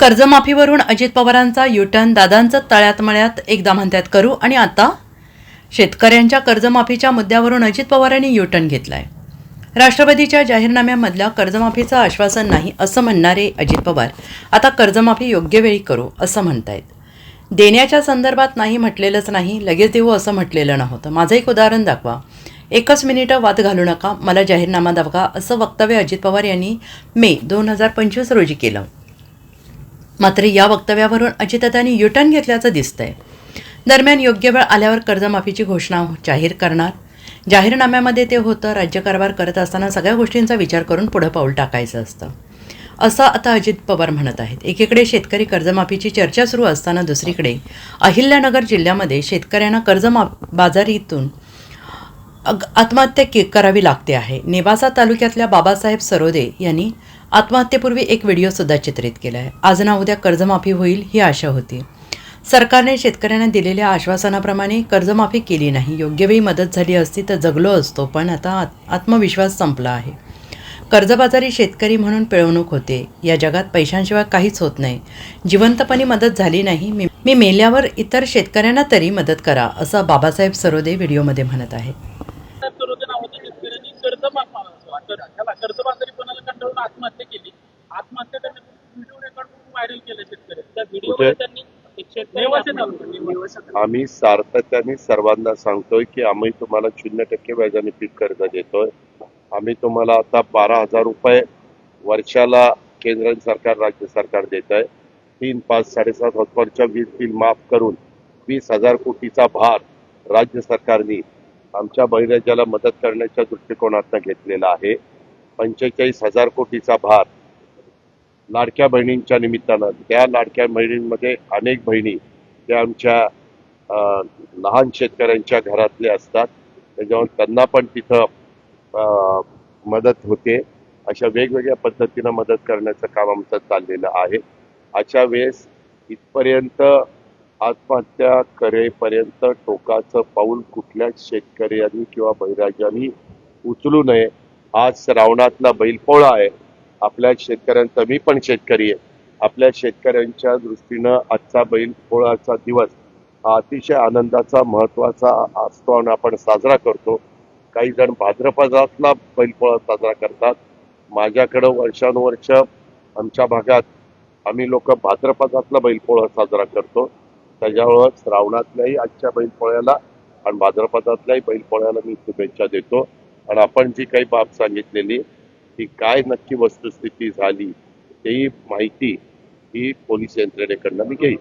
कर्जमाफीवरून अजित पवारांचा युटर्न दादांचं तळ्यात मळ्यात एकदा म्हणतात करू आणि आता शेतकऱ्यांच्या कर्जमाफीच्या मुद्द्यावरून अजित पवारांनी युटर्न घेतलाय. राष्ट्रवादीच्या जाहीरनाम्यामधल्या कर्जमाफीचं आश्वासन नाही असं म्हणणारे अजित पवार आता कर्जमाफी योग्य वेळी करू असं म्हणतायत. देण्याच्या संदर्भात नाही म्हटलेलंच नाही लगेच देऊ असं म्हटलेलं नव्हतं. माझं एक उदाहरण दाखवा. एकच मिनिटं वाद घालू नका मला जाहीरनामा दाखवा असं वक्तव्य अजित पवार यांनी मे दोन हजार पंचवीस रोजी केलं. मात्र या वक्तव्यावरून अजितदादांनी युटर्न घेतल्याचं दिसतंय. दरम्यान योग्य वेळ आल्यावर कर्जमाफीची घोषणा जाहीर करणार. जाहीरनाम्यामध्ये ते होतं राज्यकारभार करत असताना सगळ्या गोष्टींचा विचार करून पुढं पाऊल टाकायचं असतं. असं आता अजित पवार म्हणत आहेत. एकीकडे शेतकरी कर्जमाफीची चर्चा सुरू असताना दुसरीकडे अहिल्यानगर जिल्ह्यामध्ये शेतकऱ्यांना कर्जमा बाजारीतून आत्महत्या के करावी लागते आहे. नेवासा तालुक्यातल्या बाबासाहेब सरोदे यांनी आत्महत्येपूर्वी एक व्हिडिओसुद्धा चित्रित केला आहे. आज ना उद्या कर्जमाफी होईल ही आशा होती. सरकारने शेतकऱ्यांना दिलेल्या आश्वासनाप्रमाणे कर्जमाफी केली नाही. योग्य वेळी मदत झाली असती तर जगलो असतो पण आता आत- आत्मविश्वास संपला आहे. कर्जबाजारी शेतकरी म्हणून पिळवणूक होते. या जगात पैशांशिवाय काहीच होत नाही. जिवंतपणे मदत झाली नाही. मी मी मेल्यावर इतर शेतकऱ्यांना तरी मदत करा असं बाबासाहेब सरोदे व्हिडिओमध्ये म्हणत आहेत सर्वजण नावाच्या शेतकऱ्यांनी कर्जमाफ त्याला कर्जबाजारीपणाला कंटाळून आत्महत्या केली आत्महत्या करण्यापूर्वी व्हिडिओ रेकॉर्ड करून व्हायरल केले शेतकरी त्या व्हिडिओमध्ये कुठे? त्यांनी एक शेतकरी नेवासे तालुका आम्ही सातत्याने सर्वांना सांगतोय की आम्ही तुम्हाला शून्य टक्के व्याजाने पीक कर्ज देतोय. आम्ही तुम्हाला आता बारा हजार रुपये वर्षाला केंद्र सरकार राज्य सरकार देत आहे तीन पाच साडेसात हॉस्पॉटच्या वीज बिल माफ करून वीस हजार कोटीचा भार राज्य सरकारने आमच्या बहिराज्याला मदत करण्याच्या दृष्टिकोनातून घेतलेला आहे. पंचेचाळीस हजार कोटीचा भार लाडक्या बहिणींच्या निमित्तानं त्या लाडक्या बहिणींमध्ये अनेक बहिणी त्या आमच्या लहान शेतकऱ्यांच्या घरातले असतात. त्याच्यामुळे त्यांना पण तिथं मदत होते. अशा वेगवेगळ्या पद्धतीनं मदत करण्याचं काम आमचं चाललेलं आहे. अशा वेळेस इथपर्यंत आत्महत्या करेपर्यंत टोकाचं पाऊल कुठल्याच शेतकऱ्यांनी किंवा बैराजांनी उचलू नये. आज श्रावणातला बैलपोळा आहे. आपल्या शेतकऱ्यांचा मी पण शेतकरी आहे. आपल्या शेतकऱ्यांच्या दृष्टीनं आजचा बैलपोळाचा दिवस हा अतिशय आनंदाचा महत्त्वाचा असतो आणि आपण साजरा करतो. काही जण भाद्रपदातला बैलपोळा साजरा करतात. माझ्याकडं वर्षानुवर्ष आमच्या भागात आम्ही लोक भाद्रपदातला बैलपोळा साजरा करतो. त्याच्यामुळं श्रावणातल्याही आजच्या बैलपोळ्याला आणि भाद्रपदातल्याही बैलपोळ्याला मी शुभेच्छा देतो. आणि आपण जी काही बाब सांगितलेली ही काय नक्की वस्तुस्थिती झाली ही माहिती ही पोलीस यंत्रणेकडनं मी घेईल